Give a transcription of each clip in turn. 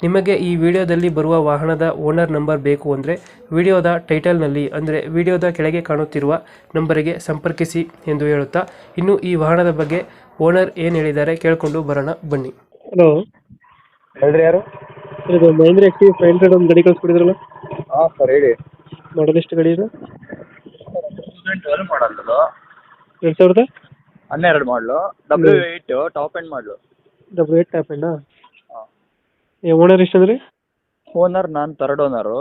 ನಿಮಗೆ ಈ ವಿಡಿಯೋದಲ್ಲಿ ಬರುವ ವಾಹನದ ಓನರ್ ನಂಬರ್ ಬೇಕು ಅಂದರೆ ವಿಡಿಯೋದ ಟೈಟಲ್ನಲ್ಲಿ ಅಂದರೆ ವಿಡಿಯೋದ ಕೆಳಗೆ ಕಾಣುತ್ತಿರುವ ನಂಬರಿಗೆ ಸಂಪರ್ಕಿಸಿ ಎಂದು ಹೇಳುತ್ತಾ ಇನ್ನು ಈ ವಾಹನದ ಬಗ್ಗೆ ಓನರ್ ಏನು ಹೇಳಿದ್ದಾರೆ ಕೇಳಿಕೊಂಡು ಬರೋಣ ಬನ್ನಿ. ಹಲೋ. ಹೇಳ್ರಿ ಯಾರು? ಇದು ಮಹೇಂದ್ರ ಎಕ್ಟಿ ಫೈವ್ ಹಂಡ್ರೆಡ್ ಒಂದು ಗಾಡಿ ಕಳಿಸ್ಕೊಡಿದ್ರಲ್ಲ? ಹಾಂ ಸರ್ ಹೇಳಿ. ಮಾಡಲ್ ಎಷ್ಟು ಗಾಡಿ ಇದು? ಟ್ವೆಲ್ ಮಾಡಲು ಎರಡು ಸಾವಿರದ? ಹನ್ನೆರಡು ಮಾಡಲು ಡಬ್ಲ್ಯೂ ಏಯ್ಟ್ ಟಾಪ್ ಎಂಡ್ ಮಾಡಲು ಡಬ್ಲ್ಯೂ ಏಟ್ ಟಾಪ್ ಎಂಡ್ ಹಾಂ ಓನರ್ ಎಷ್ಟು ಅಂದ್ರೆ? ಓನರ್ ನಾನು ತರ್ಡ್ ಓನರ್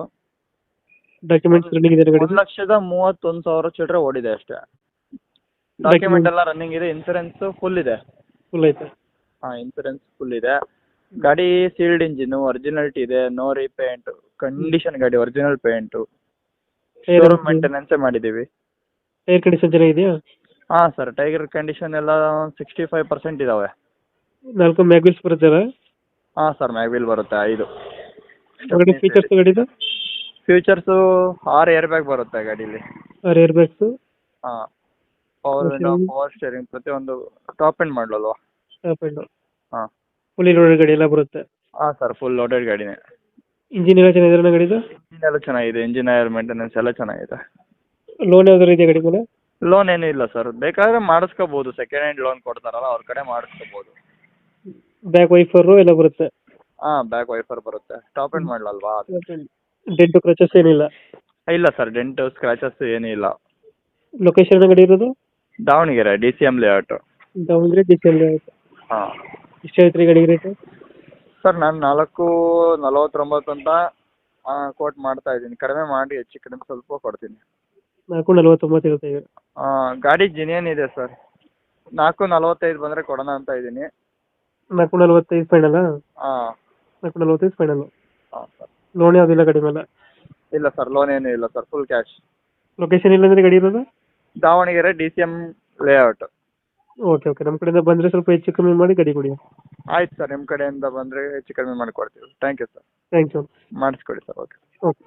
ಡಾಕ್ಯುಮೆಂಟ್ಸ್ ರನ್ನಿಂಗ್ ಇದೆ ಗಾಡಿ ಒಂದು ಲಕ್ಷದ ಮೂವತ್ತೊಂದು ಸಾವಿರ ಚಿಲ್ಲರೆ ಓಡಿದೆ ಅಷ್ಟೇ. ಡಾಕ್ಯುಮೆಂಟ್ ಎಲ್ಲ ರನ್ನಿಂಗ್ ಇದೆ ಇನ್ಸೂರೆನ್ಸ್ ಫುಲ್ ಇದೆ. ಫುಲ್ ಐತೆ. ಹಾಂ ಇನ್ಸೂರೆನ್ಸ್ ಫುಲ್ ಇದೆ. ಗಾಡಿ ಸೀಲ್ಡ್ ಇಂಜಿನ್ ಒರಿಜಿನಲ್ಟಿ ಇದೆ ನೋ ರೀಪೇಂಟ್ ಕಂಡೀಷನ್ ಗಾಡಿ ಒರಿಜಿನಲ್ ಪೇಂಟು ಶೋರೂಮ್ ಮೇಂಟೆನೆನ್ಸೇ ಮಾಡಿದ್ದೀವಿ. ಟೈರ್ ಕಂಡೀಷನ್ ಚೆನ್ನಾಗಿದೆಯಾ? ಹಾಂ ಸರ್ ಟೈಗರ್ ಕಂಡೀಷನ್ ಎಲ್ಲ ಸಿಕ್ಸ್ಟಿ ಫೈವ್ ಪರ್ಸೆಂಟ್ ಇದಾವೆ. ನಾಲ್ಕು ಮ್ಯಾಗ್ವಿಲ್ಸ್ ಬರುತ್ತಲ್ಲ? ಹಾಂ ಸರ್ ಮ್ಯಾಗ್ವಿಲ್ ಬರುತ್ತೆ ಐದು. ಗಾಡಿ ಫೀಚರ್ಸ್ ಗಾಡಿದು ಫ್ಯೂಚರ್ಸು ಆರು ಏರ್ ಬ್ಯಾಗ್ ಬರುತ್ತೆ ಗಾಡಿಲಿ. ಆರ್ ಏರ್ ಬ್ಯಾಗ್ಸು ಹಾಂ. Power window. ಪವರ್ ಸ್ಟೇರಿಂಗ್ ಪ್ರತಿಯೊಂದು ಟಾಪ್ ಎಂಡ್ ಮಾಡಲಲ್ವಾ ಟಾಪ್ ಎಂಡು ಹಾಂ. ಫುಲ್ ಲೋಡೆಡ್ ಗಾಡಿ ಎಲ್ಲ ಬರುತ್ತೆ? ಹಾ ಸರ್ ಫುಲ್ ಲೋಡೆಡ್ ಗಾಡಿನೇ. ಇಂಜಿನ್ ಎಲ್ಲ ಚೆನ್ನಾಗಿದೆ ಗಾಡಿದು? ಇಂಜಿನ್ ಎಲ್ಲ ಚೆನ್ನಾಗಿದೆ ಇಂಜಿನ್ ಏರ್ ಮೇಂಟೆನೆನ್ಸ್ ಎಲ್ಲ ಚೆನ್ನಾಗಿದೆ. ಲೋನ್ ಯಾವ್ದಾರು ಇದೆ ಗಾಡಿ ಮೇಲೆ? ಲೋನ್ ಏನೂ ಇಲ್ಲ ಸರ್ ಬೇಕಾದ್ರೆ ಮಾಡಿಸ್ಕೋಬೋದು ಸೆಕೆಂಡ್ ಹ್ಯಾಂಡ್ ಲೋನ್ ಕೊಡ್ತಾರಲ್ಲ ಅವ್ರ ಕಡೆ ಮಾಡಿಸ್ಕೋಬೋದು. ಬ್ಯಾಕ್ ವೈಫರ್ ಎಲ್ಲ ಬರುತ್ತೆ. ಆ ಬ್ಯಾಕ್ ವೈಫರ್ ಬರುತ್ತೆ. ಟಾಪ್ ಎಂಡ್ ಮಾಡಲಲ್ವಾ? ಡೆಂಟು ಕ್ರಚಸ್ ಏನಿಲ್ಲ. ಇಲ್ಲ ಸರ್ ಡೆಂಟು ಸ್ಕ್ರಾಚಸ್ ಏನಿಲ್ಲ ಇಲ್ಲ. ಲೊಕೇಶನ್ ಗಡಿ ಇರೋದು? Davangere D C M layout Davangere D C L ಹಾಂ. ಎಷ್ಟು ಹೇಳ್ತೀರಿ ಗಾಡಿ ರೇಟ್ ಸರ್ ನಾನು ನಾಲ್ಕು ನಲವತ್ತೊಂಬತ್ತು ಅಂತ ಕೋಟ್ ಮಾಡ್ತಾ ಇದ್ದೀನಿ. ಕಡಿಮೆ ಮಾಡಿ ಹೆಚ್ಚು ಕಡಿಮೆ ಸ್ವಲ್ಪ ಕೊಡ್ತೀನಿ. ನಾಲ್ಕು ನಲವತ್ತೊಂಬತ್ತು ಹೇಳ್ತಾ ಇದ್ದಾರೆ. ಗಾಡಿ ಜಿನಿಯನ್ ಇದೆ ಸರ್ ನಾಲ್ಕು ನಲವತ್ತೈದು ಬಂದರೆ ಕೊಡೋಣ ಅಂತ ಇದ್ದೀನಿ. ನಾಲ್ಕು ನಲ್ವತ್ತೈದು ಫೈನಲ್ ಹಾಂ. ನಾಲ್ಕು ನಲ್ವತ್ತೈದು ಫೈನಲ್ ಹಾಂ ಸರ್ ಲೋನ್ ಯಾವುದಿಲ್ಲ ಗಾಡಿ ಮೇಲೆ? ಇಲ್ಲ ಸರ್ ಲೋನ್ ಏನೂ ಇಲ್ಲ ಸರ್ ಫುಲ್ ಕ್ಯಾಶ್ ಲೊಕೇಶನ್ ಇಲ್ಲ ಅಂದ್ರೆ ಗಾಡಿ ಇರೋದು? Davangere D C M layout okay okay ನಮ್ಮ ಕಡೆಯಿಂದ ಬಂದ್ರೆ ಸ್ವಲ್ಪ ಹೆಚ್ಚು ಕಮ್ಮಿ ಮಾಡಿ ಗಾಡಿ ಕೊಡಿ. ಆಯ್ತು ಸರ್ ನಿಮ್ಮ ಕಡೆಯಿಂದ ಬಂದ್ರೆ ಹೆಚ್ಚು ಕಡಿಮೆ ಮಾಡಿಕೊಡ್ತೀವಿ thank you sir thank you ಮಾಡಿಸ್ಕೊಡಿ sir okay okay